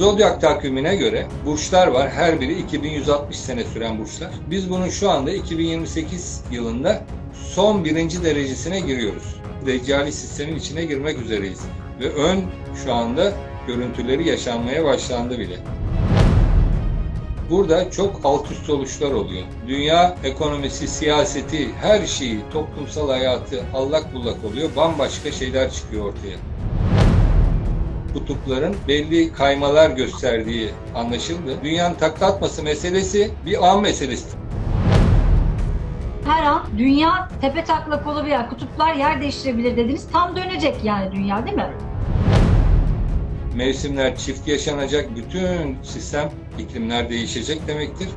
Zodyak takvimine göre burçlar var. Her biri 2160 sene süren burçlar. Biz bunun şu anda 2028 yılında son birinci derecesine giriyoruz. Deccali sistemin içine girmek üzereyiz. Ve ön şu anda görüntüleri yaşanmaya başlandı bile. Burada çok alt üst oluşlar oluyor. Dünya ekonomisi, siyaseti, her şeyi, toplumsal hayatı allak bullak oluyor. Bambaşka şeyler çıkıyor ortaya. Kutupların belli kaymalar gösterdiği anlaşıldı. Dünyanın takla atması meselesi bir an meselesi. Her an dünya tepe taklak olabilir, kutuplar yer değiştirebilir dediniz. Tam dönecek yani dünya değil mi? Mevsimler çift yaşanacak, bütün sistem, iklimler değişecek demektir.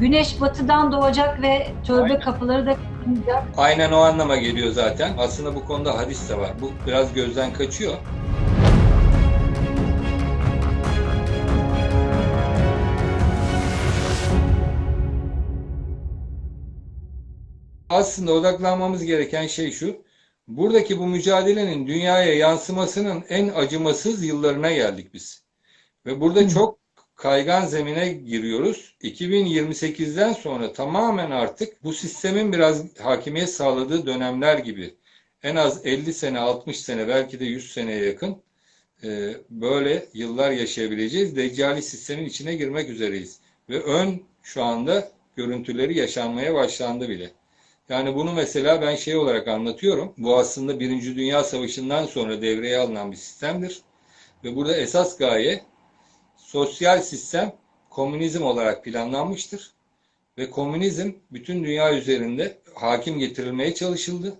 Güneş batıdan doğacak ve tövbe Aynen. kapıları da kapanacak. Aynen o anlama geliyor zaten. Aslında bu konuda hadis de var. Bu biraz gözden kaçıyor. Aslında odaklanmamız gereken şey şu. Buradaki bu mücadelenin dünyaya yansımasının en acımasız yıllarına geldik biz. Ve burada Hı. çok kaygan zemine giriyoruz. 2028'den sonra tamamen artık bu sistemin biraz hakimiyet sağladığı dönemler gibi en az 50 sene, 60 sene, belki de 100 seneye yakın e, böyle yıllar yaşayabileceğiz. Deccali sistemin içine girmek üzereyiz. Ve ön şu anda görüntüleri yaşanmaya başlandı bile. Yani bunu mesela ben şey olarak anlatıyorum. Bu aslında Birinci Dünya Savaşı'ndan sonra devreye alınan bir sistemdir. Ve burada esas gaye sosyal sistem komünizm olarak planlanmıştır. Ve komünizm bütün dünya üzerinde hakim getirilmeye çalışıldı.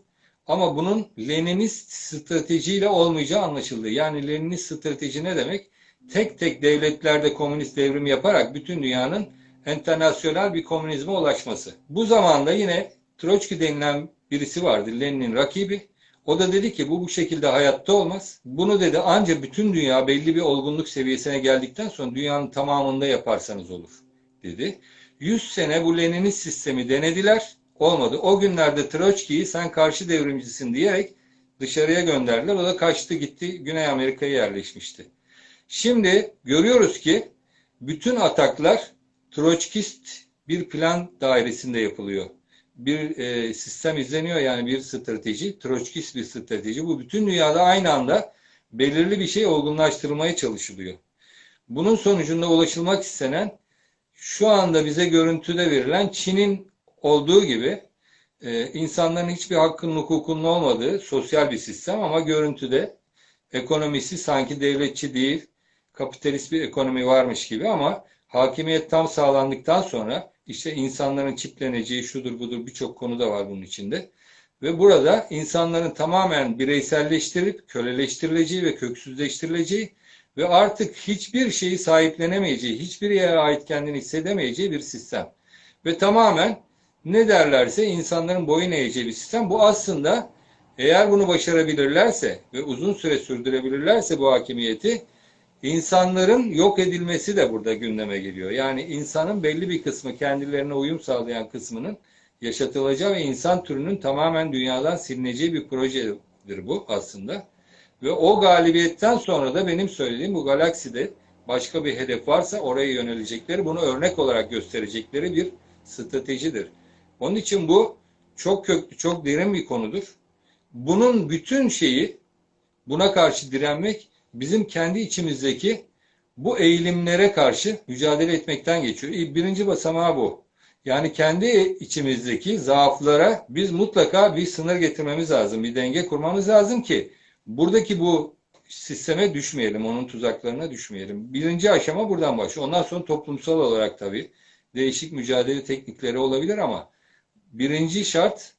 Ama bunun Leninist stratejiyle olmayacağı anlaşıldı. Yani Leninist strateji ne demek? Tek tek devletlerde komünist devrim yaparak bütün dünyanın internasyonel bir komünizme ulaşması. Bu zamanda yine Troçki denilen birisi vardı, Lenin'in rakibi. O da dedi ki bu bu şekilde hayatta olmaz. Bunu dedi ancak bütün dünya belli bir olgunluk seviyesine geldikten sonra dünyanın tamamında yaparsanız olur dedi. 100 sene bu Leninist sistemi denediler. Olmadı. O günlerde Troçki'yi sen karşı devrimcisin diyerek dışarıya gönderdiler. O da kaçtı gitti Güney Amerika'ya yerleşmişti. Şimdi görüyoruz ki bütün ataklar Troçkist bir plan dairesinde yapılıyor bir e, sistem izleniyor yani bir strateji, Troçkist bir strateji. Bu bütün dünyada aynı anda belirli bir şey olgunlaştırılmaya çalışılıyor. Bunun sonucunda ulaşılmak istenen şu anda bize görüntüde verilen Çin'in olduğu gibi e, insanların hiçbir hakkının hukukunun olmadığı sosyal bir sistem ama görüntüde ekonomisi sanki devletçi değil, kapitalist bir ekonomi varmış gibi ama hakimiyet tam sağlandıktan sonra işte insanların çipleneceği şudur budur birçok konu da var bunun içinde. Ve burada insanların tamamen bireyselleştirip köleleştirileceği ve köksüzleştirileceği ve artık hiçbir şeyi sahiplenemeyeceği, hiçbir yere ait kendini hissedemeyeceği bir sistem. Ve tamamen ne derlerse insanların boyun eğeceği bir sistem. Bu aslında eğer bunu başarabilirlerse ve uzun süre sürdürebilirlerse bu hakimiyeti İnsanların yok edilmesi de burada gündeme geliyor. Yani insanın belli bir kısmı kendilerine uyum sağlayan kısmının yaşatılacağı ve insan türünün tamamen dünyadan silineceği bir projedir bu aslında. Ve o galibiyetten sonra da benim söylediğim bu galakside başka bir hedef varsa oraya yönelecekleri, bunu örnek olarak gösterecekleri bir stratejidir. Onun için bu çok köklü, çok derin bir konudur. Bunun bütün şeyi buna karşı direnmek bizim kendi içimizdeki bu eğilimlere karşı mücadele etmekten geçiyor. Birinci basamağı bu. Yani kendi içimizdeki zaaflara biz mutlaka bir sınır getirmemiz lazım, bir denge kurmamız lazım ki buradaki bu sisteme düşmeyelim, onun tuzaklarına düşmeyelim. Birinci aşama buradan başlıyor. Ondan sonra toplumsal olarak tabii değişik mücadele teknikleri olabilir ama birinci şart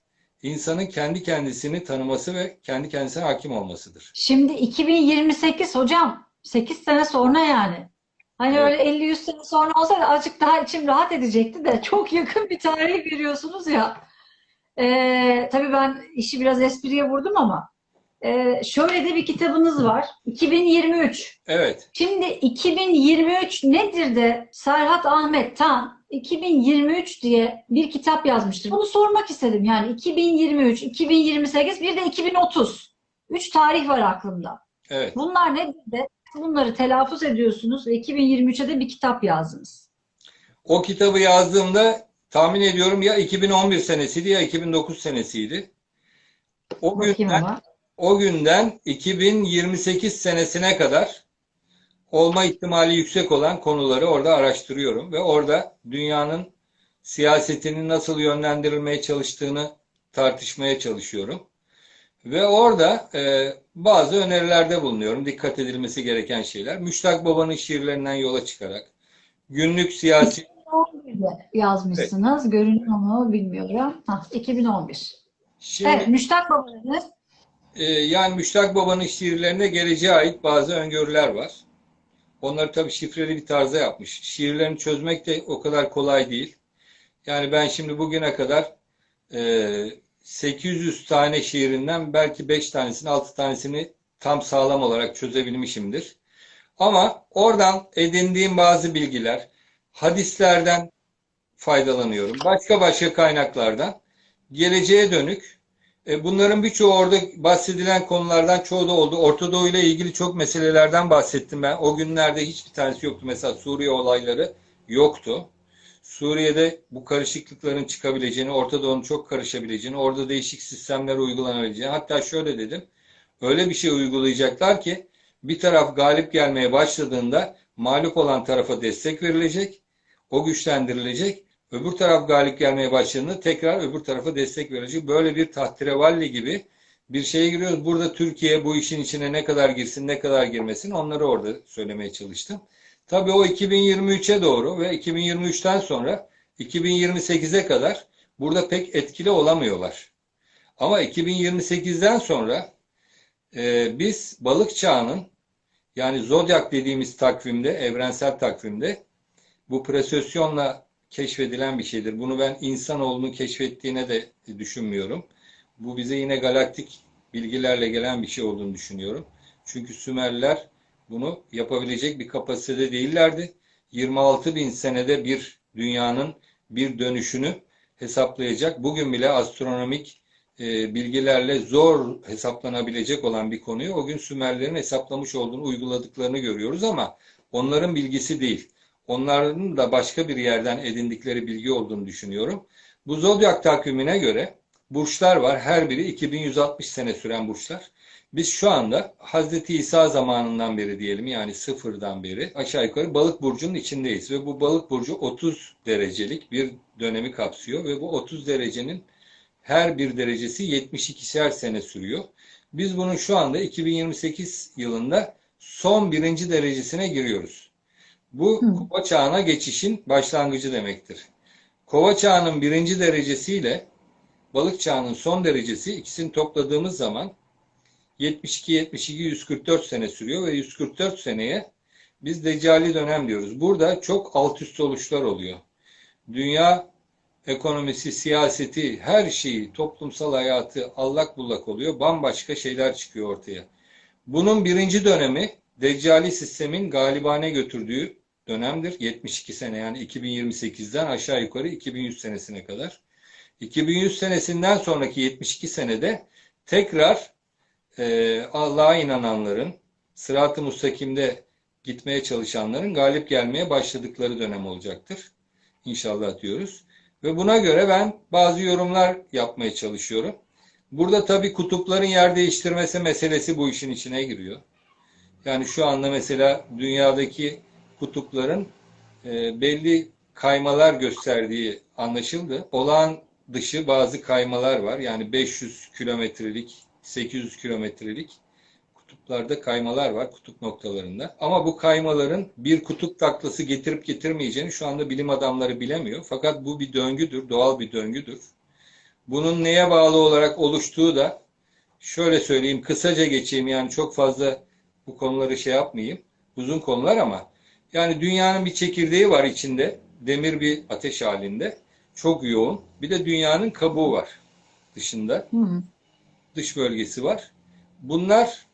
insanın kendi kendisini tanıması ve kendi kendisine hakim olmasıdır. Şimdi 2028 hocam 8 sene sonra yani. Hani Evet. öyle 50-100 sene sonra olsaydı azıcık daha içim rahat edecekti de çok yakın bir tarih veriyorsunuz ya. Ee, tabii ben işi biraz espriye vurdum ama ee, şöyle de bir kitabınız var. 2023. Evet, Şimdi 2023 nedir de Serhat Ahmet Tan 2023 diye bir kitap yazmıştır. Bunu sormak istedim. Yani 2023, 2028 bir de 2030. Üç tarih var aklımda. evet. Bunlar nedir de bunları telaffuz ediyorsunuz ve 2023'e de bir kitap yazdınız. O kitabı yazdığımda tahmin ediyorum ya 2011 senesiydi ya 2009 senesiydi. O Bakayım günden, ama. o günden 2028 senesine kadar olma ihtimali yüksek olan konuları orada araştırıyorum ve orada dünyanın siyasetinin nasıl yönlendirilmeye çalıştığını tartışmaya çalışıyorum. Ve orada e, bazı önerilerde bulunuyorum. Dikkat edilmesi gereken şeyler. Müştak Baba'nın şiirlerinden yola çıkarak günlük siyasi 2011'de yazmışsınız. Görünüyor mu bilmiyorum. Hah, 2011. Şimdi Evet, Müştak Baba'nın e, yani Müştak Baba'nın şiirlerine geleceğe ait bazı öngörüler var. Onları tabii şifreli bir tarzda yapmış. Şiirlerini çözmek de o kadar kolay değil. Yani ben şimdi bugüne kadar e, 800 tane şiirinden belki 5 tanesini, 6 tanesini tam sağlam olarak çözebilmişimdir. Ama oradan edindiğim bazı bilgiler, hadislerden faydalanıyorum. Başka başka kaynaklardan geleceğe dönük bunların birçoğu orada bahsedilen konulardan çoğu da oldu. Orta Doğu ile ilgili çok meselelerden bahsettim ben. O günlerde hiçbir tanesi yoktu. Mesela Suriye olayları yoktu. Suriye'de bu karışıklıkların çıkabileceğini, Orta Doğu'nun çok karışabileceğini, orada değişik sistemler uygulanabileceğini, hatta şöyle dedim, öyle bir şey uygulayacaklar ki bir taraf galip gelmeye başladığında mağlup olan tarafa destek verilecek, o güçlendirilecek, öbür taraf galip gelmeye başladığında tekrar öbür tarafa destek verilecek. Böyle bir tahterevalli gibi bir şeye giriyoruz. Burada Türkiye bu işin içine ne kadar girsin, ne kadar girmesin onları orada söylemeye çalıştım. Tabii o 2023'e doğru ve 2023'ten sonra 2028'e kadar burada pek etkili olamıyorlar. Ama 2028'den sonra e, biz balık çağının yani zodyak dediğimiz takvimde, evrensel takvimde bu presesyonla keşfedilen bir şeydir. Bunu ben insanoğlunun keşfettiğine de düşünmüyorum. Bu bize yine galaktik bilgilerle gelen bir şey olduğunu düşünüyorum. Çünkü Sümerliler bunu yapabilecek bir kapasitede değillerdi. 26 bin senede bir dünyanın bir dönüşünü hesaplayacak. Bugün bile astronomik e, bilgilerle zor hesaplanabilecek olan bir konuyu o gün Sümerlerin hesaplamış olduğunu, uyguladıklarını görüyoruz ama onların bilgisi değil. Onların da başka bir yerden edindikleri bilgi olduğunu düşünüyorum. Bu zodyak takvimine göre burçlar var. Her biri 2160 sene süren burçlar. Biz şu anda Hazreti İsa zamanından beri diyelim yani sıfırdan beri aşağı yukarı balık burcunun içindeyiz ve bu balık burcu 30 derecelik bir dönemi kapsıyor ve bu 30 derecenin her bir derecesi 72'şer sene sürüyor. Biz bunun şu anda 2028 yılında son birinci derecesine giriyoruz. Bu Hı. kova çağına geçişin başlangıcı demektir. Kova çağının birinci derecesiyle balık çağının son derecesi ikisini topladığımız zaman 72 72 144 sene sürüyor ve 144 seneye biz decali dönem diyoruz. Burada çok alt üst oluşlar oluyor. Dünya ekonomisi, siyaseti, her şeyi, toplumsal hayatı allak bullak oluyor. Bambaşka şeyler çıkıyor ortaya. Bunun birinci dönemi Deccali sistemin galibane götürdüğü dönemdir. 72 sene yani 2028'den aşağı yukarı 2100 senesine kadar. 2100 senesinden sonraki 72 senede tekrar e, Allah'a inananların, sırat-ı mustakimde gitmeye çalışanların galip gelmeye başladıkları dönem olacaktır. İnşallah diyoruz. Ve buna göre ben bazı yorumlar yapmaya çalışıyorum. Burada tabii kutupların yer değiştirmesi meselesi bu işin içine giriyor. Yani şu anda mesela dünyadaki kutupların e, belli kaymalar gösterdiği anlaşıldı. Olağan dışı bazı kaymalar var. Yani 500 kilometrelik, 800 kilometrelik kutuplarda kaymalar var kutup noktalarında. Ama bu kaymaların bir kutup taklası getirip getirmeyeceğini şu anda bilim adamları bilemiyor. Fakat bu bir döngüdür, doğal bir döngüdür. Bunun neye bağlı olarak oluştuğu da şöyle söyleyeyim, kısaca geçeyim yani çok fazla bu konuları şey yapmayayım. Uzun konular ama yani dünyanın bir çekirdeği var içinde. Demir bir ateş halinde. Çok yoğun. Bir de dünyanın kabuğu var dışında. Hı hı. Dış bölgesi var. Bunlar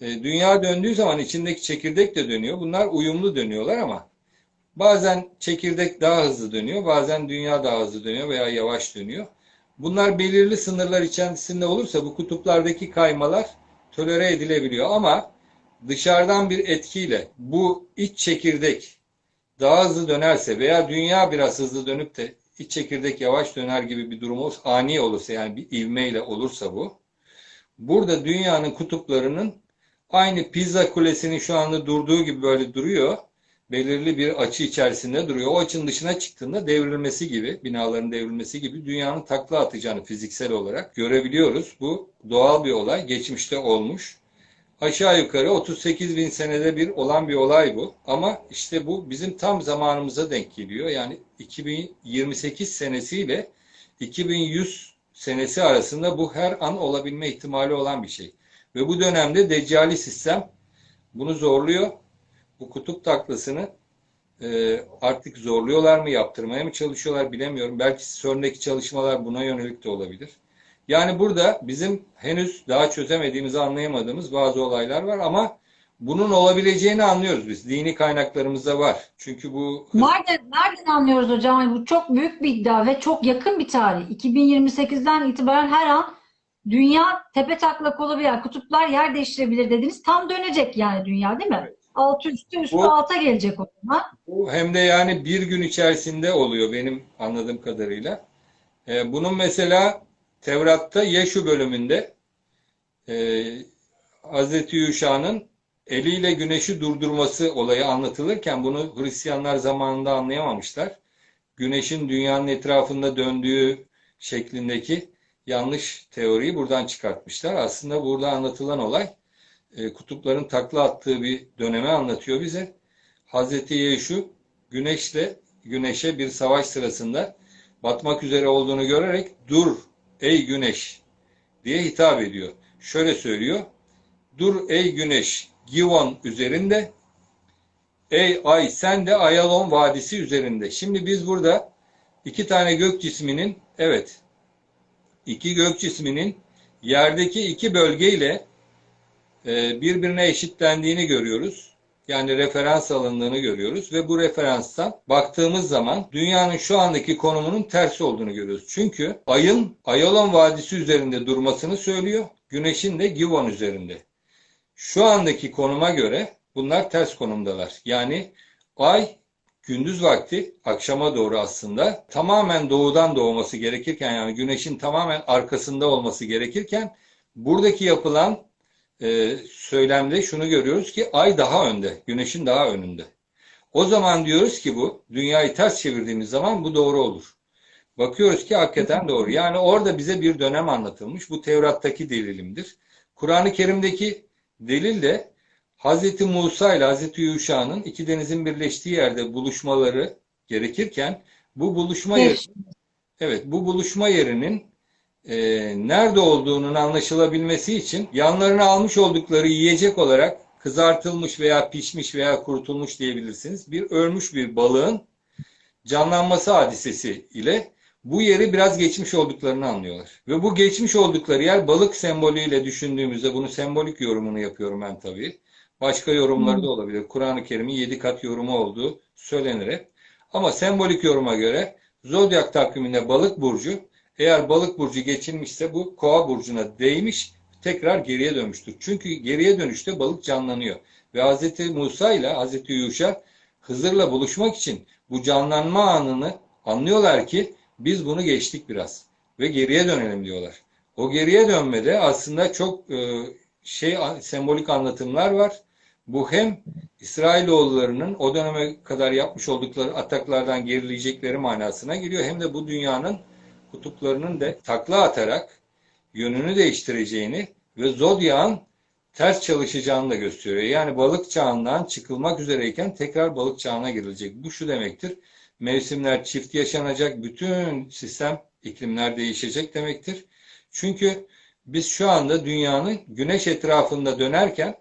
e, dünya döndüğü zaman içindeki çekirdek de dönüyor. Bunlar uyumlu dönüyorlar ama bazen çekirdek daha hızlı dönüyor. Bazen dünya daha hızlı dönüyor veya yavaş dönüyor. Bunlar belirli sınırlar içerisinde olursa bu kutuplardaki kaymalar tolere edilebiliyor ama dışarıdan bir etkiyle bu iç çekirdek daha hızlı dönerse veya dünya biraz hızlı dönüp de iç çekirdek yavaş döner gibi bir durum olursa, ani olursa yani bir ivmeyle olursa bu, burada dünyanın kutuplarının aynı Pizza Kulesi'nin şu anda durduğu gibi böyle duruyor. Belirli bir açı içerisinde duruyor. O açının dışına çıktığında devrilmesi gibi, binaların devrilmesi gibi dünyanın takla atacağını fiziksel olarak görebiliyoruz. Bu doğal bir olay. Geçmişte olmuş. Aşağı yukarı 38 bin senede bir olan bir olay bu. Ama işte bu bizim tam zamanımıza denk geliyor. Yani 2028 senesiyle 2100 senesi arasında bu her an olabilme ihtimali olan bir şey. Ve bu dönemde Deccali sistem bunu zorluyor. Bu kutup taklasını e, artık zorluyorlar mı, yaptırmaya mı çalışıyorlar bilemiyorum. Belki CERN'deki çalışmalar buna yönelik de olabilir. Yani burada bizim henüz daha çözemediğimizi anlayamadığımız bazı olaylar var ama bunun olabileceğini anlıyoruz biz. Dini kaynaklarımızda var. Çünkü bu Nereden, nereden anlıyoruz hocam? Bu çok büyük bir iddia ve çok yakın bir tarih. 2028'den itibaren her an dünya tepe taklak olabilir. Kutuplar yer değiştirebilir dediniz. Tam dönecek yani dünya değil mi? Evet. Altı üstü üstü Bu- alta gelecek o zaman. Bu hem de yani bir gün içerisinde oluyor benim anladığım kadarıyla. Ee, bunun mesela Tevrat'ta Yeşu bölümünde e, Hazreti Yuşa'nın eliyle güneşi durdurması olayı anlatılırken bunu Hristiyanlar zamanında anlayamamışlar. Güneşin dünyanın etrafında döndüğü şeklindeki yanlış teoriyi buradan çıkartmışlar. Aslında burada anlatılan olay e, kutupların takla attığı bir dönemi anlatıyor bize. Hazreti Yeşu güneşle güneşe bir savaş sırasında batmak üzere olduğunu görerek dur ey güneş diye hitap ediyor. Şöyle söylüyor. Dur ey güneş Givon üzerinde ey ay sen de Ayalon Vadisi üzerinde. Şimdi biz burada iki tane gök cisminin evet iki gök cisminin yerdeki iki bölgeyle e, birbirine eşitlendiğini görüyoruz. Yani referans alındığını görüyoruz ve bu referanstan baktığımız zaman dünyanın şu andaki konumunun tersi olduğunu görüyoruz. Çünkü ayın Ayalon Vadisi üzerinde durmasını söylüyor, güneşin de Givon üzerinde. Şu andaki konuma göre bunlar ters konumdalar. Yani ay gündüz vakti akşama doğru aslında tamamen doğudan doğması gerekirken yani güneşin tamamen arkasında olması gerekirken buradaki yapılan e, söylemde şunu görüyoruz ki ay daha önde, güneşin daha önünde. O zaman diyoruz ki bu dünyayı ters çevirdiğimiz zaman bu doğru olur. Bakıyoruz ki hakikaten doğru. Yani orada bize bir dönem anlatılmış. Bu Tevrat'taki delilimdir. Kur'an-ı Kerim'deki delil de Hazreti Musa ile Hazreti Yuşa'nın iki denizin birleştiği yerde buluşmaları gerekirken bu buluşma yeri, evet bu buluşma yerinin e, nerede olduğunun anlaşılabilmesi için yanlarına almış oldukları yiyecek olarak kızartılmış veya pişmiş veya kurutulmuş diyebilirsiniz. Bir ölmüş bir balığın canlanması hadisesi ile bu yeri biraz geçmiş olduklarını anlıyorlar. Ve bu geçmiş oldukları yer balık sembolüyle düşündüğümüzde bunu sembolik yorumunu yapıyorum ben tabii. Başka yorumları da olabilir. Kur'an-ı Kerim'in yedi kat yorumu olduğu söylenir hep. Ama sembolik yoruma göre zodyak takviminde balık burcu eğer balık burcu geçilmişse bu kova burcuna değmiş tekrar geriye dönmüştür. Çünkü geriye dönüşte balık canlanıyor. Ve Hz. Musa ile Hz. Yuşa Hızır'la buluşmak için bu canlanma anını anlıyorlar ki biz bunu geçtik biraz ve geriye dönelim diyorlar. O geriye dönmede aslında çok e, şey sembolik anlatımlar var. Bu hem İsrailoğullarının o döneme kadar yapmış oldukları ataklardan gerileyecekleri manasına geliyor. Hem de bu dünyanın kutuplarının da takla atarak yönünü değiştireceğini ve zodyağın ters çalışacağını da gösteriyor. Yani balık çağından çıkılmak üzereyken tekrar balık çağına girilecek. Bu şu demektir. Mevsimler çift yaşanacak, bütün sistem, iklimler değişecek demektir. Çünkü biz şu anda dünyanın güneş etrafında dönerken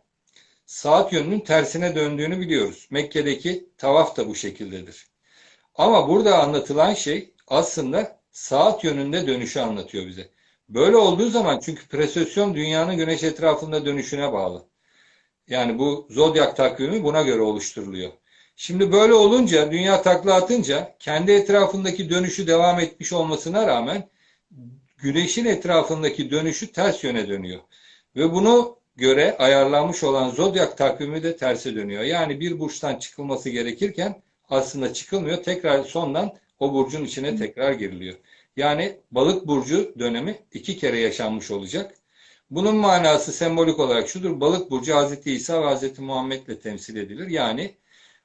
saat yönünün tersine döndüğünü biliyoruz. Mekke'deki tavaf da bu şekildedir. Ama burada anlatılan şey aslında saat yönünde dönüşü anlatıyor bize. Böyle olduğu zaman çünkü presosyon dünyanın güneş etrafında dönüşüne bağlı. Yani bu zodyak takvimi buna göre oluşturuluyor. Şimdi böyle olunca dünya takla atınca kendi etrafındaki dönüşü devam etmiş olmasına rağmen güneşin etrafındaki dönüşü ters yöne dönüyor. Ve bunu göre ayarlanmış olan zodyak takvimi de terse dönüyor. Yani bir burçtan çıkılması gerekirken aslında çıkılmıyor. Tekrar sondan o burcun içine tekrar giriliyor. Yani balık burcu dönemi iki kere yaşanmış olacak. Bunun manası sembolik olarak şudur. Balık burcu Hz. İsa ve Hz. Muhammed'le temsil edilir. Yani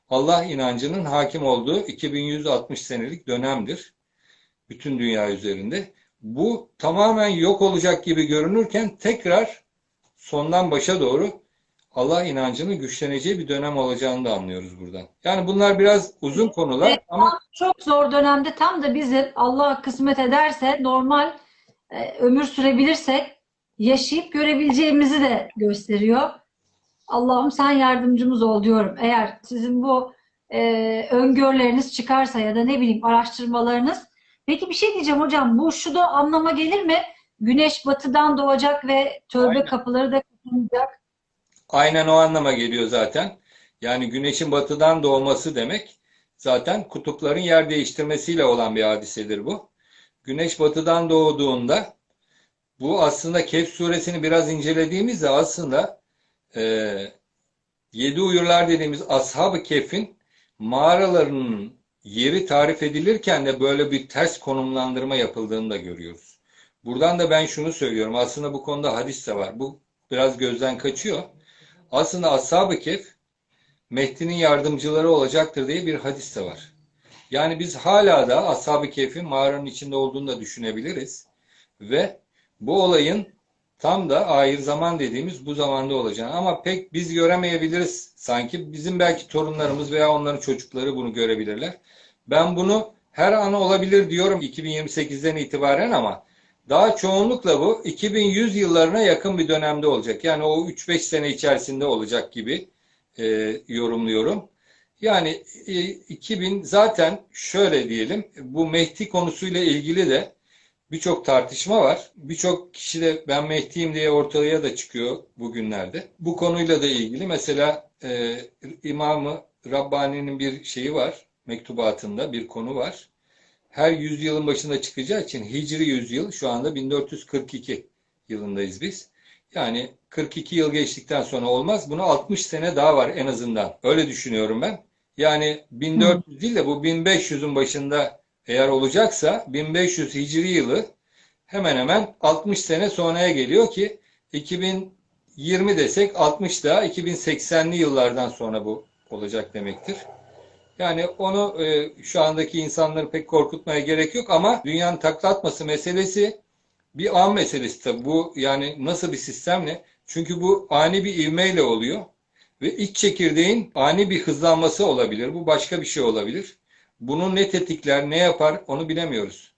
Allah inancının hakim olduğu 2160 senelik dönemdir. Bütün dünya üzerinde. Bu tamamen yok olacak gibi görünürken tekrar sondan başa doğru Allah inancının güçleneceği bir dönem olacağını da anlıyoruz buradan. Yani bunlar biraz uzun konular Evet, ama Çok zor dönemde tam da bizim Allah kısmet ederse normal e, ömür sürebilirsek yaşayıp görebileceğimizi de gösteriyor. Allah'ım sen yardımcımız ol diyorum. Eğer sizin bu e, öngörüleriniz çıkarsa ya da ne bileyim araştırmalarınız. Peki bir şey diyeceğim hocam. Bu şu da anlama gelir mi? Güneş batıdan doğacak ve tövbe Aynen. kapıları da kapanacak. Aynen o anlama geliyor zaten. Yani güneşin batıdan doğması demek zaten kutupların yer değiştirmesiyle olan bir hadisedir bu. Güneş batıdan doğduğunda bu aslında Kehf suresini biraz incelediğimizde aslında e, Yedi Uyurlar dediğimiz Ashab-ı Kehf'in mağaralarının yeri tarif edilirken de böyle bir ters konumlandırma yapıldığını da görüyoruz. Buradan da ben şunu söylüyorum. Aslında bu konuda hadis de var. Bu biraz gözden kaçıyor. Aslında Ashab-ı Kehf Mehdi'nin yardımcıları olacaktır diye bir hadis de var. Yani biz hala da Ashab-ı Kehf'in mağaranın içinde olduğunu da düşünebiliriz. Ve bu olayın tam da ahir zaman dediğimiz bu zamanda olacağını ama pek biz göremeyebiliriz sanki. Bizim belki torunlarımız veya onların çocukları bunu görebilirler. Ben bunu her an olabilir diyorum 2028'den itibaren ama daha çoğunlukla bu 2100 yıllarına yakın bir dönemde olacak. Yani o 3-5 sene içerisinde olacak gibi e, yorumluyorum. Yani e, 2000 zaten şöyle diyelim bu Mehdi konusuyla ilgili de birçok tartışma var. Birçok kişi de ben Mehdi'yim diye ortaya da çıkıyor bugünlerde. Bu konuyla da ilgili mesela e, İmam-ı Rabbani'nin bir şeyi var. Mektubatında bir konu var. Her yüzyılın başında çıkacağı için Hicri yüzyıl şu anda 1442 yılındayız biz. Yani 42 yıl geçtikten sonra olmaz. Buna 60 sene daha var en azından. Öyle düşünüyorum ben. Yani 1400 değil de bu 1500'ün başında eğer olacaksa 1500 Hicri yılı hemen hemen 60 sene sonraya geliyor ki 2020 desek 60 daha 2080'li yıllardan sonra bu olacak demektir. Yani onu e, şu andaki insanları pek korkutmaya gerek yok ama dünyanın takla atması meselesi bir an meselesi tabii. Bu yani nasıl bir sistemle? Çünkü bu ani bir ivmeyle oluyor ve iç çekirdeğin ani bir hızlanması olabilir. Bu başka bir şey olabilir. Bunu ne tetikler, ne yapar onu bilemiyoruz.